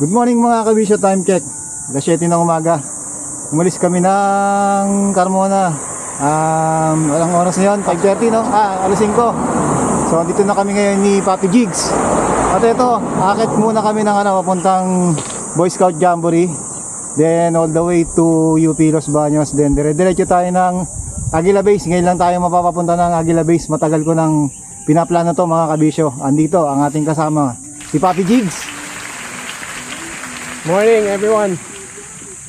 Good morning mga kabisyo, time check. Alas 7 ng umaga. Umalis kami ng Carmona. Um, walang oras na yun, 5.30 no? Ah, alas 5. So, dito na kami ngayon ni Papi Jigs. At ito, akit muna kami ng ano, papuntang Boy Scout Jamboree. Then, all the way to UP Los Baños. Then, dire-diretso tayo ng Aguila Base. Ngayon lang tayo mapapapunta ng Aguila Base. Matagal ko nang pinaplano to mga kabisyo. Andito, ang ating kasama, si Papi Jigs. Morning everyone.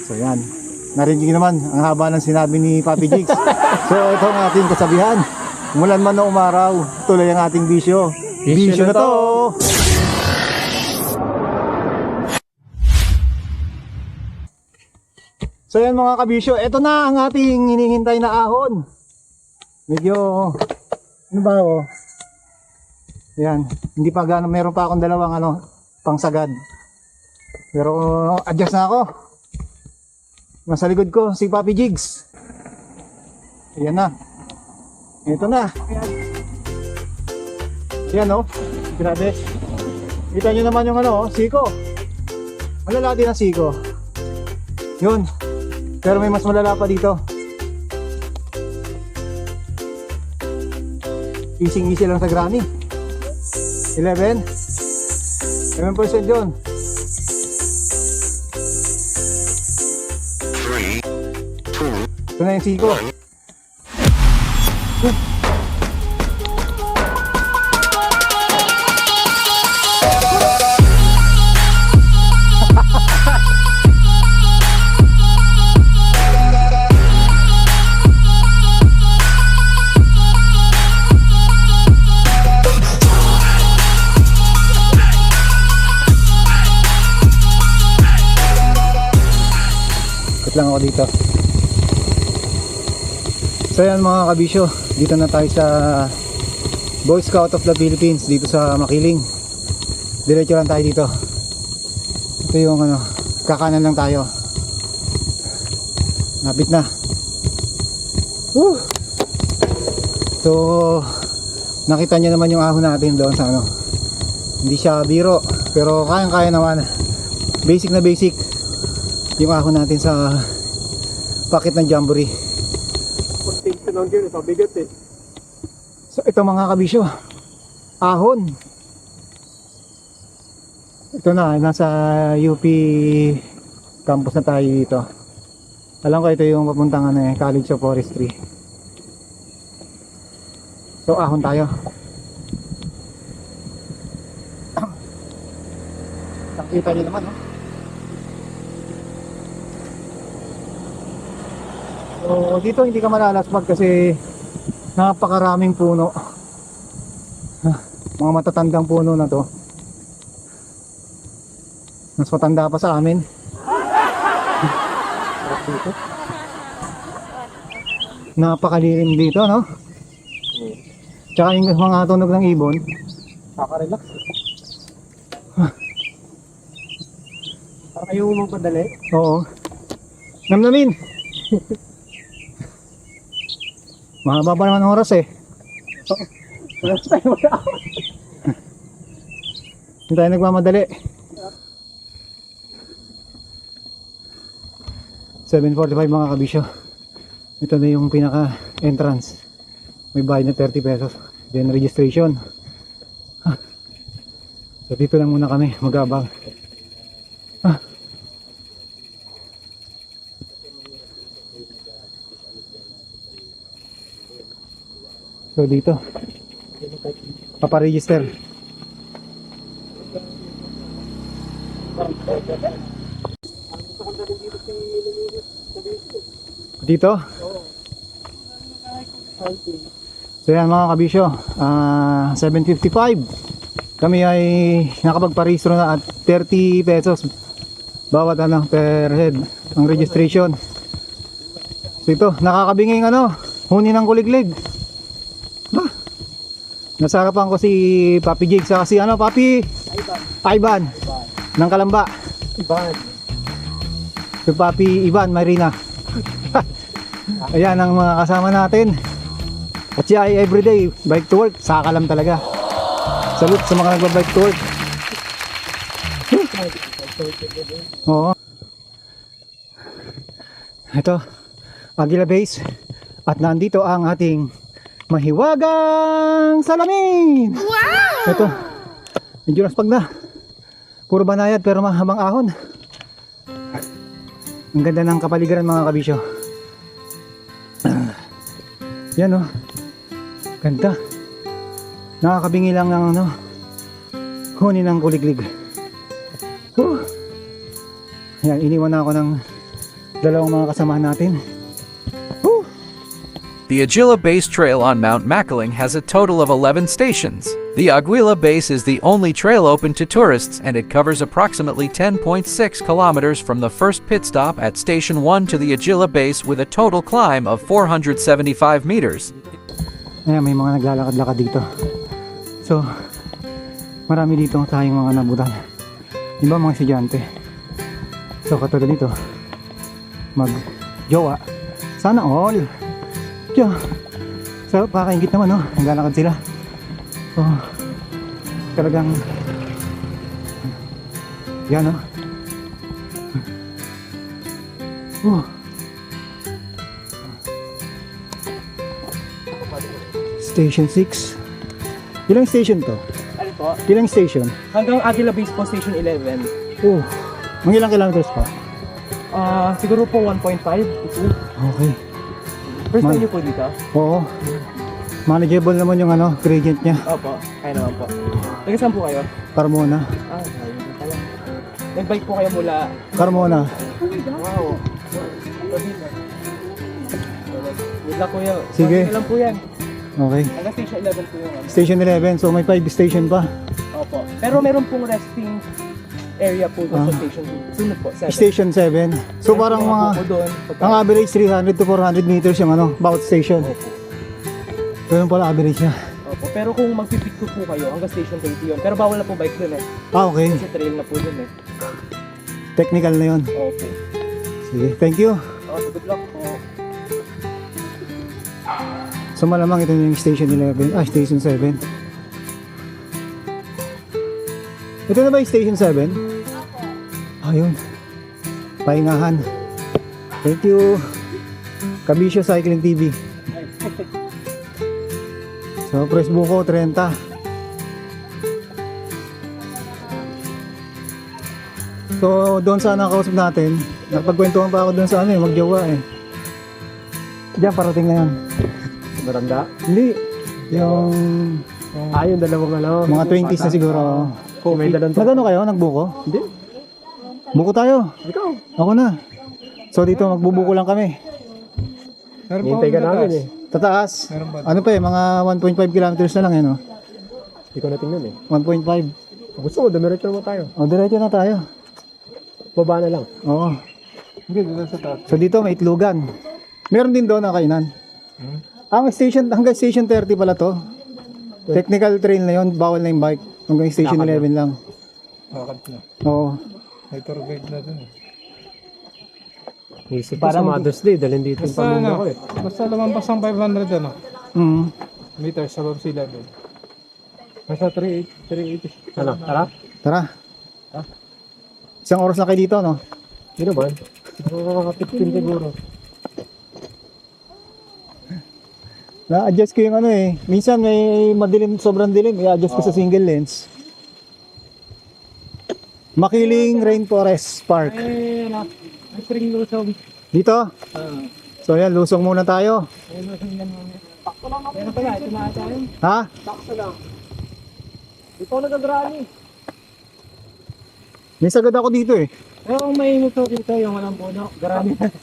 So yan. Narinig naman ang haba ng sinabi ni Papi Jigs. so ito ang ating kasabihan. Mulan man o umaraw, tuloy ang ating bisyo. Bisyo na na to! So yan mga kabisyo, ito na ang ating hinihintay na ahon. Medyo, ano ba oh? Yan, hindi pa gano'n, meron pa akong dalawang ano, pangsagad. Pero adjust na ako. Nasa likod ko si Papi Jigs. Ayan na. Ito na. Ayan. Ayan oh. Grabe. Kita nyo naman yung ano oh, siko. Malala din ang siko. Yun. Pero may mas malala pa dito. Easy easy lang sa granny. 11? 11% yun. 3, 2, Ito na yung ako dito. So yan mga kabisyo, dito na tayo sa Boy Scout of the Philippines dito sa Makiling. Diretso lang tayo dito. Ito yung ano, kakanan lang tayo. Napit na. Woo! So, nakita nyo naman yung ahon natin doon sa ano. Hindi siya biro, pero kayang-kaya naman. Basic na basic yung ahon natin sa packet ng Jamboree. Tingin lang dyan, pabigat eh. So ito mga kabisyo, ahon. Ito na, nasa UP campus na tayo dito. Alam ko ito yung papuntang ano eh, College of Forestry. So ahon tayo. Nakita niyo naman, no? So dito hindi ka malalasmag kasi napakaraming puno. Mga matatandang puno na to. Mas matanda pa sa amin. Napakalilim dito no? Tsaka yung mga tunog ng ibon. Kaka-relax. Para kayo magpadali. oo. Namnamin mahaba pa naman ang oras eh Wala. Hindi tayo nagmamadali. 7.45 mga kabisyo. Ito na yung pinaka entrance. May bayad na 30 pesos. Then registration. So dito lang muna kami magabang. So dito. Paparegister. Dito? So yan mga kabisyo, ah 7.55 Kami ay nakapagparehistro na at 30 pesos bawat ano per head ang registration. So ito, nakakabinging ano, huni ng kuliglig. Nasa harapan ko si Papi Jig sa si ano, Papi? Ivan. Ng Kalamba. Iban. Si Papi Ivan Marina. Ayan ang mga kasama natin. At siya ay everyday bike to work. Saka lang talaga. Salute sa mga nagbabike to work. Oo. Ito, Agila Base. At nandito ang ating mahiwagang salamin. Wow! Ito, medyo naspag na. Puro banayad pero mahabang ahon. Ang ganda ng kapaligiran mga kabisyo. Yan oh. Ganda. Nakakabingi lang ng ano. Kunin ng kuliglig. Whew. Yan, iniwan na ako ng dalawang mga kasamahan natin. The Agila Base Trail on Mount Makiling has a total of 11 stations. The Aguila Base is the only trail open to tourists and it covers approximately 10.6 kilometers from the first pit stop at Station 1 to the Agila Base with a total climb of 475 meters. Ayan, may mga naglalakad-lakad dito. So, marami dito tayong mga nabutan. Iba mga estudyante. So, katulad nito, mag-jowa. Sana all. Tiyo. So, pakakaingit naman, no? Naglalakad sila. So, talagang, yan, no? Oh. Station 6. Ilang station to? Ano po? Ilang station? Hanggang Agila Base po, Station 11. Oh. Mga ilang kilometers pa? Ah, siguro po 1.5 to 2. Okay. First time niyo po dito? Oo. Manageable naman yung ano, gradient niya. Opo, kaya naman po. Taga saan po kayo? Carmona. Ah, ayun po pala. Nag-bike po kayo mula... Carmona. Wow. Good luck kuya. Sige. Na lang po yan. Okay. Hanggang Station 11 po yung ano. Station 11. So may 5 station pa. Opo. Pero meron pong resting area po sa Ah. Station 2. Sunod po, 7. Station 7. So parang mga Po doon, pagka- ang average 300 to 400 meters yung ano, bawat station. Opo. Ganun pala average niya. Opo. Pero kung magpipit ko po kayo, hanggang Station 20 yun. Pero bawal na po bike doon eh. Ah, okay. Kasi trail na po doon eh. Technical na yon. Opo. Sige. Thank you. Oh, so good luck po. So malamang ito yung station 11. Ah, station 7. Ito na ba yung station 7? Ayun. Pahingahan. Thank you. Kabisyo Cycling TV. So, press buko 30. So, doon sa nakausap natin, nakapagkwentuhan pa ako doon sa ano eh, magjowa eh. Diyan, parating na yan. Baranda? Hindi. Yung Ah, yung dalawang ano. mga 20s na siguro. Kung may dalang Nagano kayo? Nagbuko? Hindi. Buko tayo. Ikaw. Ako na. So dito magbubuko lang kami. Hintay ka namin eh. Tataas. Ano pa eh, mga 1.5 kilometers na lang eh, no? Hindi ko natingnan eh. 1.5. Gusto mo, dumiretso naman tayo. O, diretso na tayo. Baba na lang. Oo. Hindi, doon sa taas. So dito may itlugan. Meron din doon na kainan. Hmm? Ang station, hanggang station 30 pala to. Technical trail na yon bawal na yung bike. Hanggang station 11 lang. Lakad na. Oo. May tour guide na dun eh. Isip para Mother's Day, dalhin dito yung Basta pamilya ano, ko eh. basta lumampas ang 500 ano, Mm. meters above sea level. Nasa 380. 380. Ano, tara? Tara. Isang oras na kayo dito, no? Hindi naman. Mga 15 siguro. Na-adjust ko yung ano eh. Minsan may madilim, sobrang dilim. I-adjust ko sa single lens. Makiling Rainforest Park. Eh, na. May spring lusong. Dito. So yan, lusong muna tayo. Meron pala, ito na tayo. Ha? Bakso lang. Ito ako nagagrani. May sagad ako dito eh. Pero kung may muto dito, yung walang puno, garami na.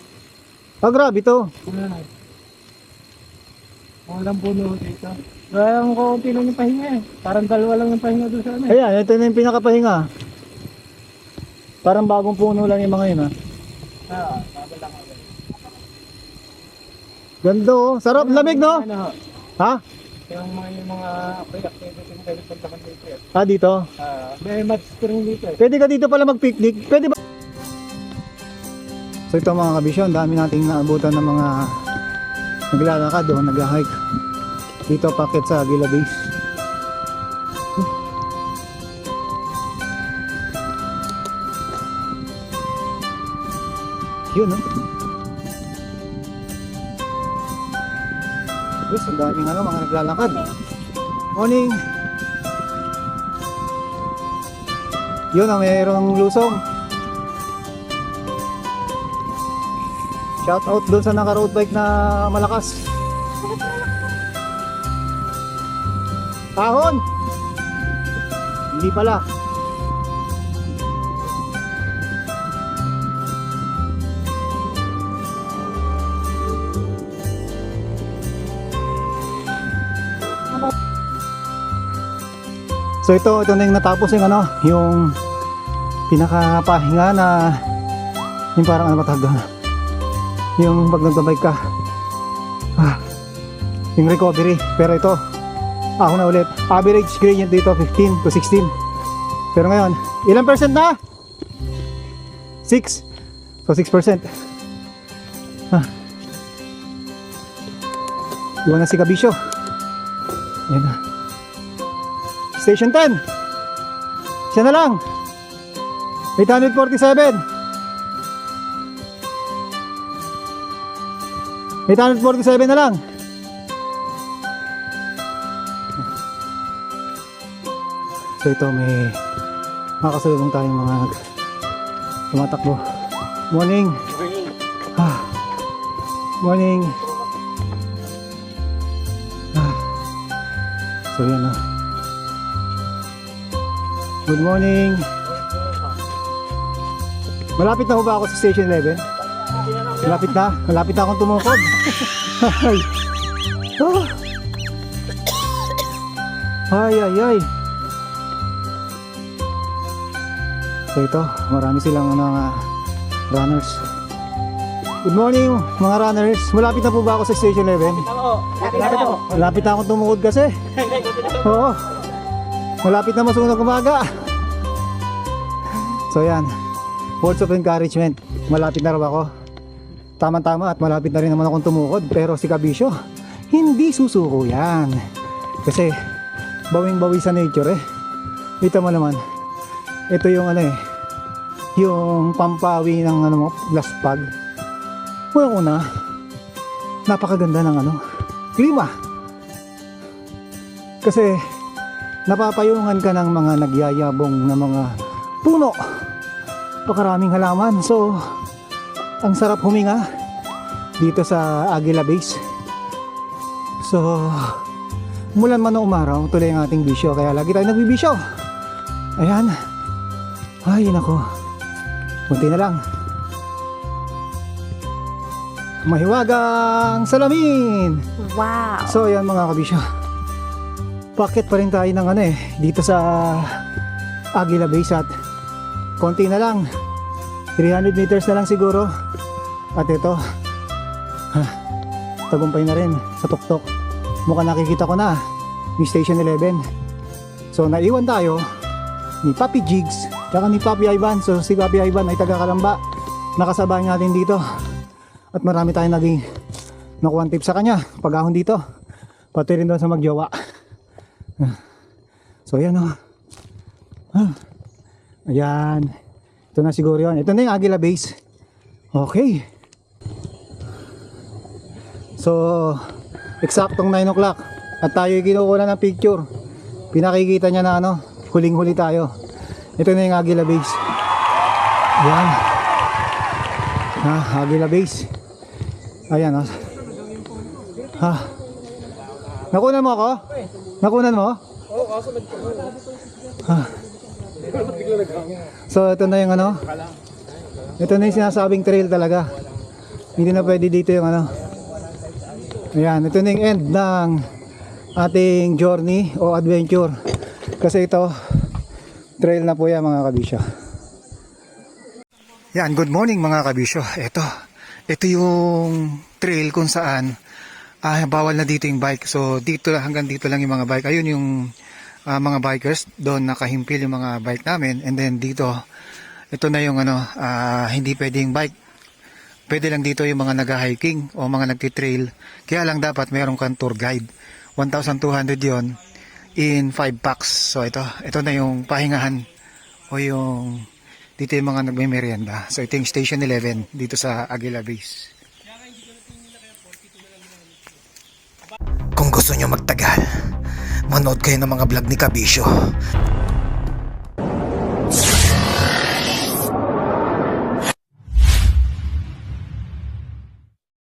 Ah, grabe to. Walang puno dito. Kaya ang konti lang yung pahinga eh. Parang dalawa lang yung pahinga doon sa ano eh. Ayan, ito na yung pinakapahinga. Parang bagong puno lang yung mga yun ha. Ah, bago lang ako. Ganda oh. Sarap, lamig no? Ano, Ha? yung mga yung mga pre-activity yung pwede punta dito. Ah, dito. Ah, may match spring dito. Pwede ka dito pala mag-picnic. Pwede ba? So ito mga kabisyon, dami nating naabutan ng mga naglalakad o nag-hike. Dito packet sa Aguila Base. Yun, no? Yes, ang daming ano, mga naglalakad. Morning! Yun, ah, mayroong lusong. Shout out doon sa naka-road bike na malakas. Tahon! Hindi pala. So ito, ito na yung natapos yung ano, yung pinakapahinga na yung parang ano doon. Yung pag nagbabike ka. Ah, yung recovery. Pero ito, ako na ulit. Average gradient dito 15 to 16. Pero ngayon, ilang percent na? 6. So 6%. Ah. Iwan na si Kabisyo. Yan na. Station 10. Siya na lang. 847. 847 na lang. So ito may makasalubong tayong mga tumatakbo. Morning. Ah. Morning. Ah. So yan na. Good morning. Malapit na ho ba ako sa Station 11? Malapit na? Malapit na akong tumukod. ay. Ah. Ay, ay, ay. So ito, marami silang mga runners. Good morning mga runners. Malapit na po ba ako sa Station 11? Malapit na akong tumukod kasi. Oo. Malapit na masunog umaga. So yan. Words of encouragement. Malapit na raw ako. Tama-tama at malapit na rin naman akong tumukod. Pero si Kabisyo, hindi susuko yan. Kasi bawing-bawi sa nature eh. Ito mo naman. Ito yung ano eh. Yung pampawi ng ano mo, last pag. Una-una, napakaganda ng ano, klima. Kasi napapayungan ka ng mga nagyayabong na mga puno. Pakaraming halaman. So, ang sarap huminga dito sa Aguila Base. So, mulan man o umaraw, tuloy ang ating bisyo. Kaya lagi tayo nagbibisyo. Ayan. Ay, nako. Kunti na lang. Mahiwagang salamin! Wow. So yan mga kabisyo. Pakit pa rin tayo ng ano eh, dito sa Aguila Base at konti na lang. 300 meters na lang siguro. At ito, ha, tagumpay na rin sa tuktok. Mukhang nakikita ko na yung Station 11. So naiwan tayo ni Papi Jigs tsaka ni Papi Ivan. So si Papi Ivan ay taga Kalamba. Nakasabay natin dito. At marami tayong naging nakuha tip sa kanya pag-ahon dito. Pati rin doon sa magjowa. So ayan o. Ah. Ayan. Ito na siguro yun. Ito na yung Aguila Base. Okay. So, eksaktong 9 o'clock. At tayo kinukuha ng picture. Pinakikita niya na ano, huling-huli tayo. Ito na yung Aguila Base. Ayan. Ah, Aguila Base. Ayan oh. Ha. Nakunan mo ako? Nakunan mo? Oo, ko. So ito na yung ano. Ito na yung sinasabing trail talaga. Hindi na pwede dito yung ano. Ayan, ito na yung end ng ating journey o adventure. Kasi ito, trail na po yan mga kabisyo. Yan, good morning mga kabisyo. Ito, ito yung trail kung saan ah, bawal na dito yung bike. So dito hanggang dito lang yung mga bike. Ayun yung ah, mga bikers doon nakahimpil yung mga bike namin and then dito ito na yung ano ah, hindi pwedeng bike. Pwede lang dito yung mga nag-hiking o mga nagti-trail. Kaya lang dapat meron kang tour guide. 1,200 yon in 5 packs. So ito, ito na yung pahingahan o yung Dito yung mga nagme-merienda. So ito yung Station 11 dito sa Aguila Base. Kung gusto nyo magtagal, manood kayo ng mga vlog ni Kabisyo.